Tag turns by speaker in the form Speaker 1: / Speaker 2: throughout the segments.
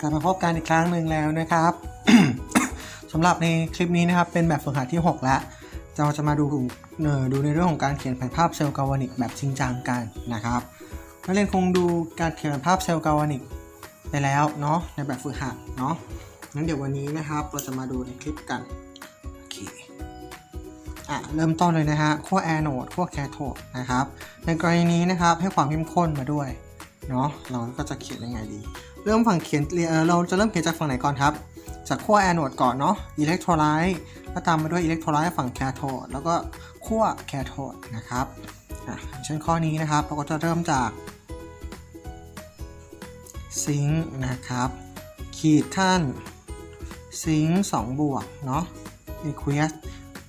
Speaker 1: กลับมาพบกันอีกครั้งหนึ่งแล้วนะครับ สำหรับในคลิปนี้นะครับเป็นแบบฝึกหัดที่ 6 แล้วเราจะมาดูเนอดูในเรื่องของการเขียนแผนภาพเซลล์กาลวานิกแบบจริงจังกันนะครับนักเรียนคงดูการเขียนแผนภาพเซลล์กาลวานิกไปแล้วเนาะในแบบฝึกหัดเนาะงั้นเดี๋ยววันนี้นะครับเราจะมาดูในคลิปกันโอเคอะเริ่มต้นเลยนะฮะขั้วแอนโนดขั้วแคโทดนะครับในกรณีนี้นะครับให้ความเข้มข้นมาด้วย เนาะเราก็จะเขียนยังไงดี เริ่มฝั่งเขียนเราจะเริ่มเขียนจากฝั่งไหนก่อนครับ จากขั้วแอนโนดก่อนเนาะอิเล็กโทรไลต์ก็ตามมาด้วยอิเล็กโทรไลต์ฝั่งแคโทดแล้วก็ขั้วแคโทดนะครับอะเช่นข้อนี้นะครับเราก็จะเริ่มจากซิงค์นะครับ ขีดขั้นซิงค์2บวกเนาะ aqueous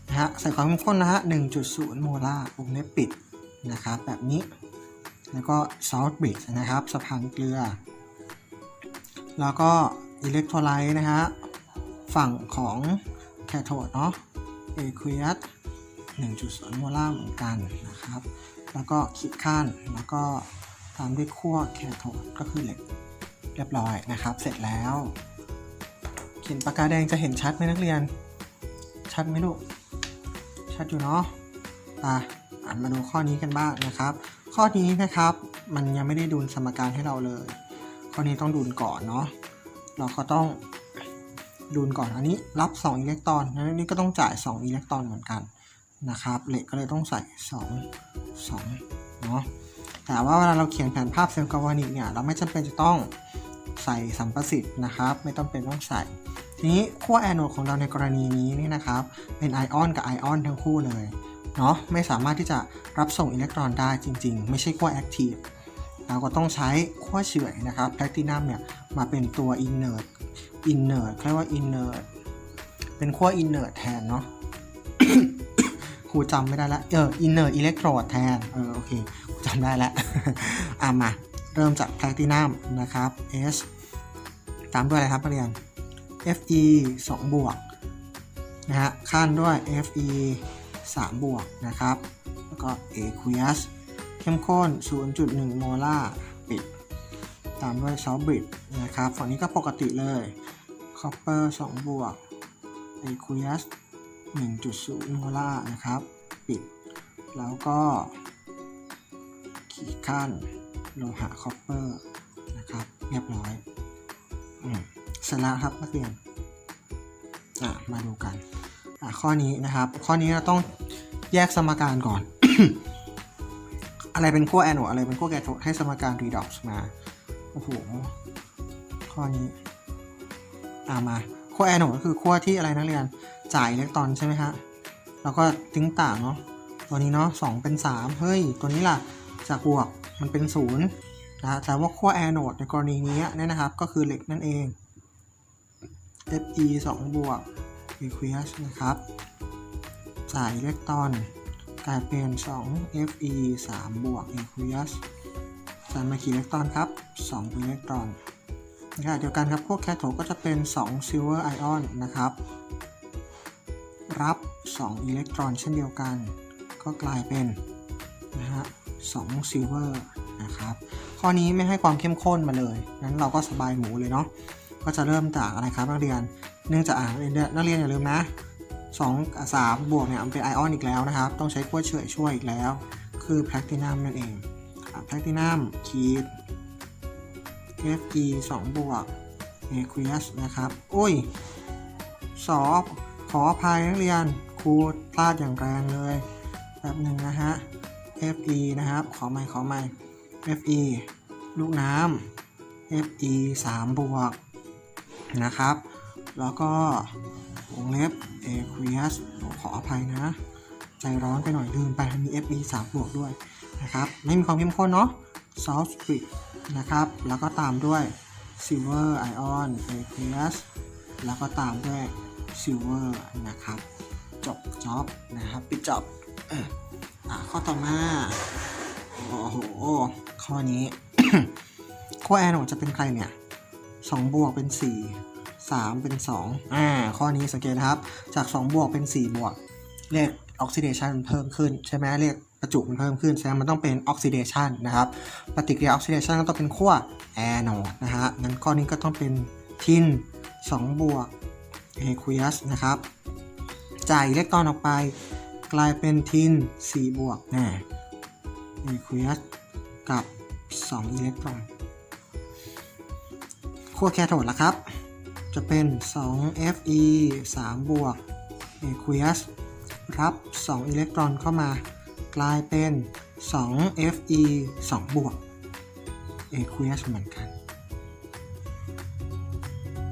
Speaker 1: นะฮะใส่ความเข้มข้นนะฮะ1.0 โมลาร์วงเล็บปิดนะครับ แบบนี้ แล้วก็ salt bridge นะครับสะพานเกลือ แล้วก็อิเล็กโทรไลต์นะฮะฝั่งของแคโทดเนาะ aqueous 1.0โมลาร์เหมือนกันนะครับ แล้วก็ขีดขั้นแล้วก็ตามด้วยขั้วแคโทดก็คือเหล็กเรียบร้อยนะครับ เสร็จแล้ว เขียนปากกาแดงจะเห็นชัดไหมนักเรียน ชัดไหมลูก ชัดอยู่เนาะอะอ่านมาดูข้อนี้กันบ้างนะครับ ข้อนี้นะครับ มันยังไม่ได้ดูนสมการให้เราเลย ข้อนี้ต้องดูนก่อนเนาะเราก็ต้องดูนก่อนอันนี้รับ 2 อิเล็กตรอนแล้วนี่ก็ต้องจ่าย 2 อิเล็กตรอนเหมือนกันนะครับเหล็กก็เลยต้องใส่ 2 2เนาะแต่ว่าเวลาเราเขียนแผนภาพเซลล์กาวานิกเนี่ยเราไม่จำเป็นจะต้องใส่สัมประสิทธิ์นะครับ ไม่ต้องเป็นต้องใส่ ทีนี้ขั้วแอนโนดของเราในกรณีนี้นี่นะครับ เป็นไอออนกับไอออนทั้งคู่เลย เนาะไม่สามารถที่จะรับส่งอิเล็กตรอนได้จริง ๆ ไม่ใช่ขั้วแอคทีฟเราก็ต้องใช้ขั้วเฉื่อยนะครับแพลตินัมเนี่ยมาเป็นตัวอินเนอร์อินเนอร์เรียกว่าอินเนอร์เป็นขั้วอินเนอร์แทนเนาะครูจำไม่ได้ละเอออินเนอร์อิเล็กโทรดแทนเออโอเคครูจำได้ล้วอะมาเริ่มจากแพลตินัมนะครับ S ตามด้วยอะไรครับเรียน Fe 2 บวกนะฮะขั้นด้วย Fe 3 บวกนะครับ แล้วก็ aqueous เข้มข้น 0.1 โมลาร์ปิด ตามด้วย salt bridge นะครับฝั่งนี้ก็ปกติเลย copper 2 บวก aqueous 1.0 โมลาร์นะครับ ปิด แล้วก็ ขีดขั้นโลหะ copper นะครับ เรียบร้อยอืมเสร็จแล้วครับนักเรียนอะมาดูกัน ข้อนี้นะครับ ข้อนี้เราต้องแยกสมการก่อน อะไรเป็นขั้วแอนโอดอะไรเป็นขั้วแกโทให้สมการ redox มา โอ้โห ข้อนี้อ่ามาขั้วแอนโอดก็คือขั้วที่อะไรนักเรียน จ่ายอิเล็กตรอนใช่ไหมฮะแล้วก็ทิ้งต่างเนาะ ตัวนี้เนาะสองเป็นสามเฮ้ย ตัวนี้ล่ะ จากบวกมันเป็นศูนย์นะฮะแต่ว่าขั้วแอนโอดในกรณีนี้เนี่ยนะครับ ก็คือเหล็กนั่นเอง Fe 2บวก aqueous นะครับจ่ายอิเล็กตรอน กลายเป็น 2 Fe 3 บวก aqueous จ่ายมากี่อิเล็กตรอนครับ2อิเล็กตรอนในขณะเดียวกันครับ พวกแคโทดก็จะเป็น 2 silver ion นะครับ รับ 2 อิเล็กตรอนเช่นเดียวกัน ก็กลายเป็นนะฮะ2 silver นะครับ ข้อนี้ไม่ให้ความเข้มข้นมาเลยงั้นเราก็สบายหมูเลยเนาะ ก็จะเริ่มจากอะไรครับนักเรียน เนื่องจากนักเรียนอย่าลืมนะ2 3บวกเนี่ยมันเป็นไอออนอีกแล้วนะครับ ต้องใช้ขั้วเฉื่อยช่วยอีกแล้ว คือแพลตินัมนั่นเองแพลตินัมขีด Fe 2บวก aqueous นะครับอุ้ยสอขออภัยนักเรียนครูพลาดอย่างแรงเลยแบบหนึ่งนะฮะ Fe นะครับ ขอใหม่ขอใหม่ Fe ลูกน้ำ Fe 3 บวกนะครับ แล้วก็วงเล็บ aqueous ขออภัยนะ ใจร้อนไปหน่อยลืมไปมี Fe 3บวกด้วยนะครับ ไม่มีความเข้มข้นเนาะ salt sprit นะครับ แล้วก็ตามด้วย silver ion aqueous แล้วก็ตามด้วย silver นะครับ จบจ็อบนะครับ ปิดจ็อบอะข้อต่อมา โอ้โห ข้อนี้ขั้วแอนโอจะเป็นใครเนี่ย 2 บวกเป็น 4 3 เป็น 2 อ่า ข้อนี้สังเกตนะครับ จาก 2 บวกเป็น 4 บวก เลขออกซิเดชันเพิ่มขึ้น ใช่ไหมเลขประจุมันเพิ่มขึ้นแสดงมันต้องเป็นออกซิเดชันนะครับ ปฏิกิริยาออกซิเดชันก็ต้องเป็นขั้วแอนโนดนะฮะ งั้นก้อนนี้ก็ต้องเป็นทิน 2 บวกเอคุยัสนะครับ จ่ายอิเล็กตรอนออกไป กลายเป็นทิน 4 บวกแน่เอคุยัสกับ 2 อิเล็กตรอนขั้วแคโทดละครับ จะเป็น 2 Fe 3 บวกเอคุยัสรับ 2 อิเล็กตรอนเข้ามา กลายเป็น 2 Fe 2 บวกเอคุยัสเหมือนกัน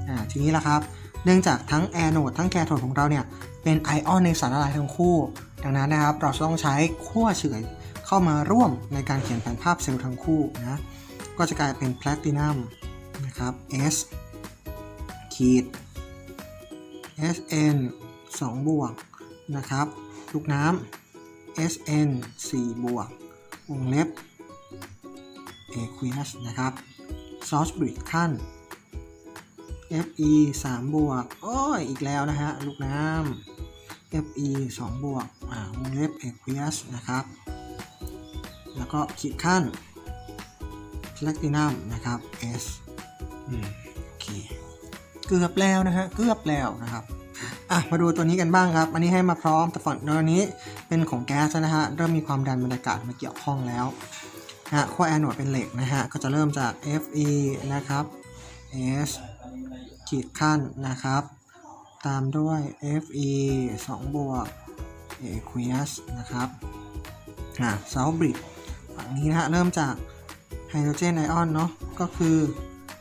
Speaker 1: อ่าทีนี้ละครับ เนื่องจากทั้งแอนโนดทั้งแคโทดของเราเนี่ย เป็นไอออนในสารละลายทั้งคู่ ดังนั้นนะครับ เราจะต้องใช้ขั้วเฉื่อยเข้ามาร่วมในการเขียนแผนภาพเซลล์ทั้งคู่นะ ก็จะกลายเป็นแพลตินัมนะครับ S ขีด SN 2 บวกนะครับลูกน้ำ SN 4 บวก วงเล็บ aqueous นะครับ source bridge ขั้น Fe 3 บวก โอ้ย อีกแล้วนะฮะ ลูกน้ำ Fe 2 บวก อ่า วงเล็บ aqueous นะครับ แล้วก็ขีดขั้น platinum นะครับ S อืม เกือบแล้วนะฮะเกือบแล้วนะครับอะมาดูตัวนี้กันบ้างครับ อันนี้ให้มาพร้อมแต่ฝั่งตัวนี้เป็นของแก๊สนะฮะเริ่มมีความดันบรรยากาศมาเกี่ยวข้องแล้วนะฮะขั้วแอนโนดเป็นเหล็กนะฮะก็จะเริ่มจาก Fe นะครับ S ขีดขั้นนะครับ ตามด้วย Fe 2 บวก aqueous นะครับอ่า salt bridge ฝั่งนี้นะฮะเริ่มจากไฮโดรเจนไอออนเนาะก็คือ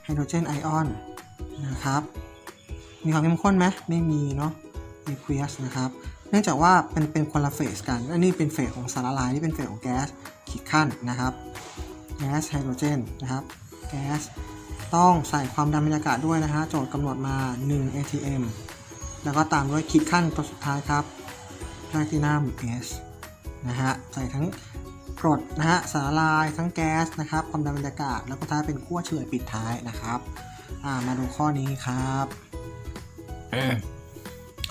Speaker 1: ไฮโดรเจนไอออน นะครับ มีความเข้มข้นไหมไม่มีเนาะ aqueous นะครับ เนื่องจากว่าเป็นเป็นคนละเฟสกัน อันนี้เป็นเฟสของสารละลาย นี่เป็นเฟสของแก๊สขีดขั้นนะครับ แก๊สไฮโดรเจนนะครับ แก๊ส ต้องใส่ความดันบรรยากาศด้วยนะฮะ โจทย์กำหนดมา 1 atm แล้วก็ตามด้วยขีดขั้นตัวสุดท้ายครับ platinum S นะฮะ ใส่ทั้งกรดนะฮะ สารละลาย ทั้งแก๊สนะครับ ความดันบรรยากาศ แล้วก็ท้ายเป็นขั้วเฉื่อยปิดท้ายนะครับ อ่ามาดูข้อนี้ครับ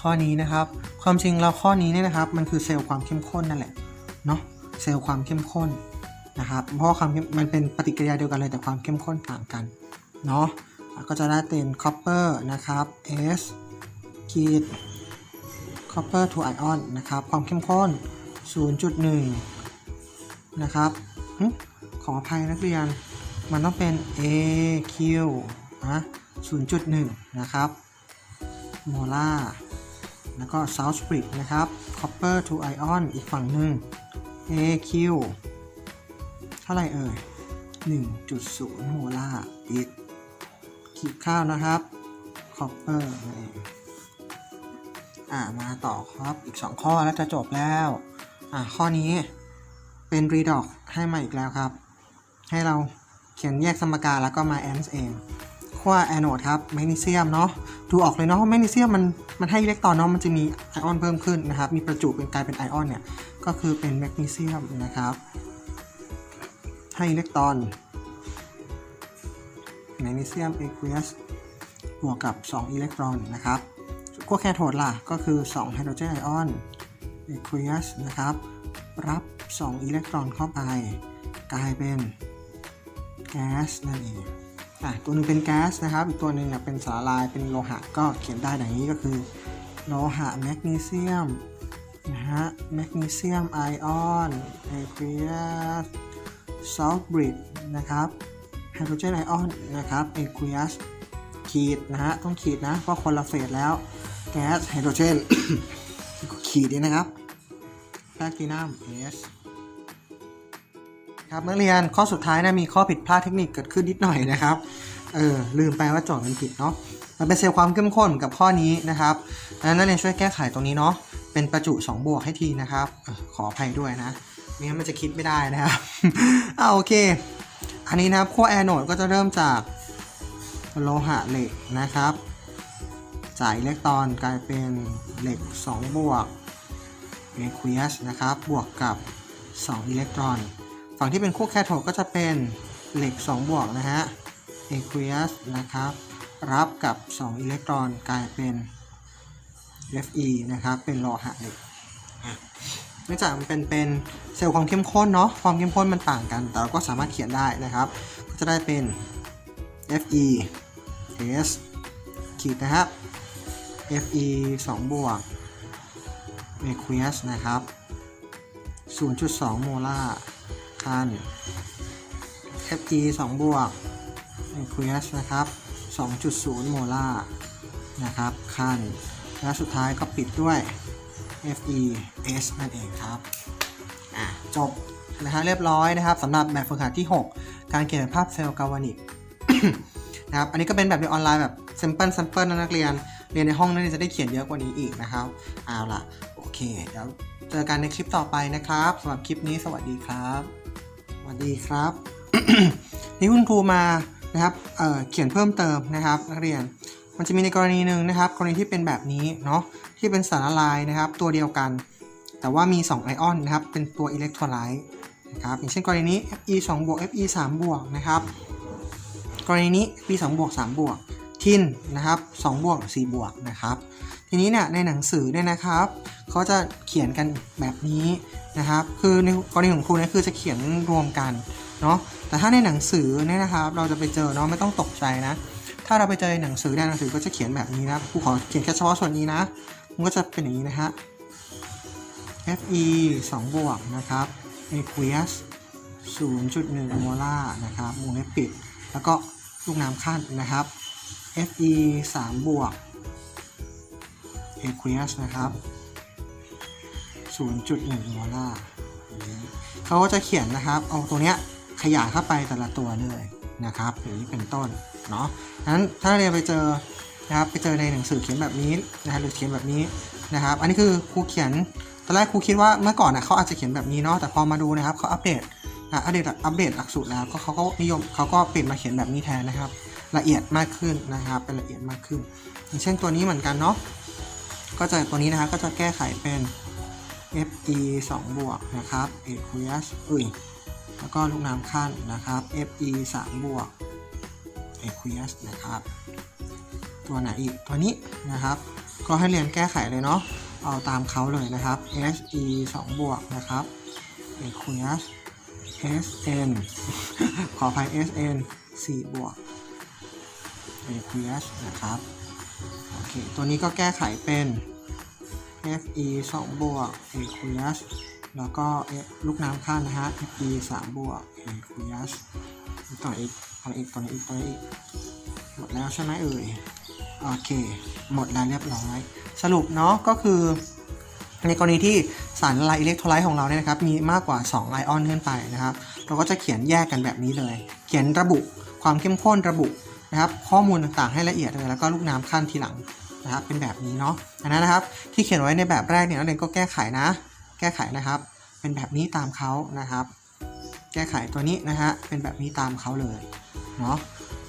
Speaker 1: ข้อนี้นะครับ ความจริงเราข้อนี้เนี่ยนะครับ มันคือเซลล์ความเข้มข้นนั่นแหละเนาะเซลล์ความเข้มข้นนะครับ เพราะความเข้มมันเป็นปฏิกิริยาเดียวกันเลยแต่ความเข้มข้นต่างกันเนาะอะก็จะได้เป็น copper นะครับ S ขีด copper to ion นะครับ ความเข้มข้น 0.1 นะครับหึขออภัยนักเรียน มันต้องเป็น AQ นะ0.1 นะครับโมลาร์แล้วก็ South Split นะครับ Copper to Ion อีกฝั่งหนึ่ง AQ เท่าไรเอ่ย 1.0 โมลาร์ปิดขีดข้าวนะครับ Copper นั่นเองอ่ามาต่อครับอีก 2 ข้อแล้วจะจบแล้ว อ่าข้อนี้เป็น Redox ให้มาอีกแล้วครับ ให้เราเขียนแยกสมการแล้วก็มา AND เอง ขั้วแอนโอดครับแมกนีเซียมเนาะดูออกเลยเนาะว่าแมกนีเซียมมันมันให้อิเล็กตรอนเนาะมันจะมีไอออนเพิ่มขึ้นนะครับ มีประจุเป็นกลายเป็นไอออนเนี่ย ก็คือเป็นแมกนีเซียมนะครับ ให้อิเล็กตรอนแมกนีเซียมเอควีสบวกกับ 2 อิเล็กตรอนนะครับขั้วแคโทดล่ะ ก็คือ 2 ไฮโดรเจนไอออนเอควีสนะครับ รับ 2 อิเล็กตรอนเข้าไป กลายเป็นแก๊สนั่นเอง อะตัวนึงเป็นแก๊สนะครับอีกตัวหนึ่งเป็นสารละลายเป็นโลหะก็เขียนได้ดังนี้ก็คือโลหะแมกนีเซียมนะฮะแมกนีเซียมไอออนไอควีสซอลบริดนะครับไฮโดรเจนไอออนนะครับเอควีสขีดนะฮะต้องขีดนะเพราะคนละเฟสแล้วแก๊สไฮโดรเจนขีดนี้นะครับแพลตินัมเอส ครับนักเรียนข้อสุดท้ายนะมีข้อผิดพลาดเทคนิคเกิดขึ้นนิดหน่อยนะครับเออลืมไปว่าโจทย์มันผิดเนาะมันเป็นเซลล์ความเข้มข้นกับข้อนี้นะครับนั้นนักเรียนช่วยแก้ไขตรงนี้เนาะเป็นประจุ2บวกให้ทีนะครับออขออภัยด้วยนะไม่งั้นมันจะคิดไม่ได้นะครับอ่าโอเค อันนี้นะครับขั้วแอนโนดก็จะเริ่มจากโลหะเหล็กนะครับจ่ายอิเล็กตรอนกลายเป็นเหล็ก 2 บวก aqueous นะครับบวกกับ 2 อิเล็กตรอน ฝั่งที่เป็นคู่แคโทดก็จะเป็นเหล็ก 2 บวกนะฮะ aqueous นะครับ รับกับ 2 อิเล็กตรอนกลายเป็น Fe นะครับ เป็นโลหะเหล็กเนื่องจากมันเป็นเป็นเซลล์ความเข้มข้นเนาะ ความเข้มข้นมันต่างกัน แต่เราก็สามารถเขียนได้นะครับ ก็จะได้เป็น fe s ขีดนะครับ fe 2 บวก aqueous นะครับ 0.2 โมลาร์ คัน fe 2บวก aqueous นะครับ 2.0 โมลาร์นะครับคัน และสุดท้ายก็ปิดด้วย FES นั่นเองครับ จบนะฮะเรียบร้อยนะครับสำหรับแบบฝึกหัดที่ 6 การเขียนภาพเซลล์กาวานิกนะครับอันนี้ก็เป็นแบบเรียนออนไลน์แบบ simple simple นะนักเรียน เรียนในห้องนั้นจะได้เขียนเยอะกว่านี้อีกนะครับเอาล่ะ โอเคเดี๋ยวเจอกันในคลิปต่อไปนะครับสำหรับคลิปนี้สวัสดีครับ วัสดีครับ นี่คุณครูมานะครับเเขียนเพิ่มเติมนะครับ นักเรียน มันจะมีในกรณีหนึ่งนะครับ กรณีที่เป็นแบบนี้เนาะที่เป็นสารละลายนะครับ ตัวเดียวกัน แต่ว่ามี 2 ไอออนนะครับ เป็นตัวอิเล็กโทรไลต์นะครับอย่างเช่นกรณีนี้ Fe 2บวก Fe 3บวกนะครับกรณีนี้ Fe 2บวก3บวกทินนะครับ2บวก4บวกนะครับ ทีนี้เนี่ยในหนังสือเนี่ยนะครับเขาจะเขียนกันแบบนี้ นะครับ คือในกรณีของครูเนี่ยคือจะเขียนรวมกันเนาะ แต่ถ้าในหนังสือเนี่ยนะครับ เราจะไปเจอเนาะไม่ต้องตกใจนะ ถ้าเราไปเจอในหนังสือเนี่ยหนังสือก็จะเขียนแบบนี้นะครูขอเขียนแค่เฉพาะส่วนนี้นะ มันก็จะเป็นอย่างนี้นะฮะ Fe 2 บวกนะครับ aqueous 0.1 โมลาร์นะครับวงเล็บปิด แล้วก็ลูกน้ำขั้นนะครับ Fe 3 บวก aqueous นะครับ 0.1โมลาร์เขาก็จะเขียนนะครับ เอาตัวเนี้ยขยายเข้าไปแต่ละตัวเลยนะครับอย่างนี้เป็นต้นเนาะนั้นถ้าเรียนไปเจอนะครับไปเจอในหนังสือเขียนแบบนี้นะครับหรือเขียนแบบนี้นะครับ อันนี้คือครูเขียนตอนแรกครูคิดว่าเมื่อก่อนนะเขาอาจจะเขียนแบบนี้เนาะแต่พอมาดูนะครับเขาอัปเดตนะอัปเดตอัปเดตหลักสูตรแล้วก็เขาก็นิยมเขาก็เปลี่ยนมาเขียนแบบนี้แทนนะครับ ละเอียดมากขึ้นนะครับ เป็นละเอียดมากขึ้น อย่างเช่นตัวนี้เหมือนกันเนาะก็จะตัวนี้นะครับก็จะแก้ไขเป็น fe 2 บวกนะครับ aqueous อุ้ยแล้วก็ลูกน้ำขั้นนะครับ fe 3 บวก aqueous นะครับ ตัวไหนอีก ตัวนี้นะครับ ก็ให้เรียนแก้ไขเลยเนาะเอาตามเขาเลยนะครับ se 2 บวกนะครับ aqueous sn ขออภัย sn 4 บวก aqueous นะครับ โอเค ตัวนี้ก็แก้ไขเป็น fe 2 บวก a q u u s แล้วก็ F ลูกน้ำขั้นนะฮะ fe 3 บวก a q u u s ต่ออีกต่ออีกต่ออีกต่ออีกหมดแล้วใช่ไหมเอ่ย โอเค หมดแล้วเรียบร้อย สรุปเนาะก็คือ ในกรณีที่สารละลายอิเล็กโทรไลต์ของเราเนี่ยนะครับ มีมากกว่า 2 ไอออนขึ้นไปนะครับ เราก็จะเขียนแยกกันแบบนี้เลย เขียนระบุความเข้มข้นระบุนะครับ ข้อมูลต่างๆให้ละเอียดเลย แล้วก็ลูกน้ำขั้นทีหลัง นะครับเป็นแบบนี้เนาะอันนั้นนะครับที่เขียนไว้ในแบบแรกเนี่ยนักเรียนก็แก้ไขนะ แก้ไขนะครับ เป็นแบบนี้ตามเขานะครับ แก้ไขตัวนี้นะฮะเป็นแบบนี้ตามเขาเลยเนาะ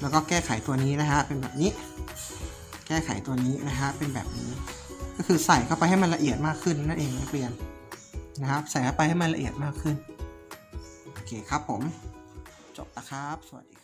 Speaker 1: แล้วก็แก้ไขตัวนี้นะฮะเป็นแบบนี้ แก้ไขตัวนี้นะฮะเป็นแบบนี้ ก็คือใส่เข้าไปให้มันละเอียดมากขึ้นนั่นเองนักเรียนนะครับ ใส่เข้าไปให้มันละเอียดมากขึ้นโอเคครับผมจบนะครับสวัสดี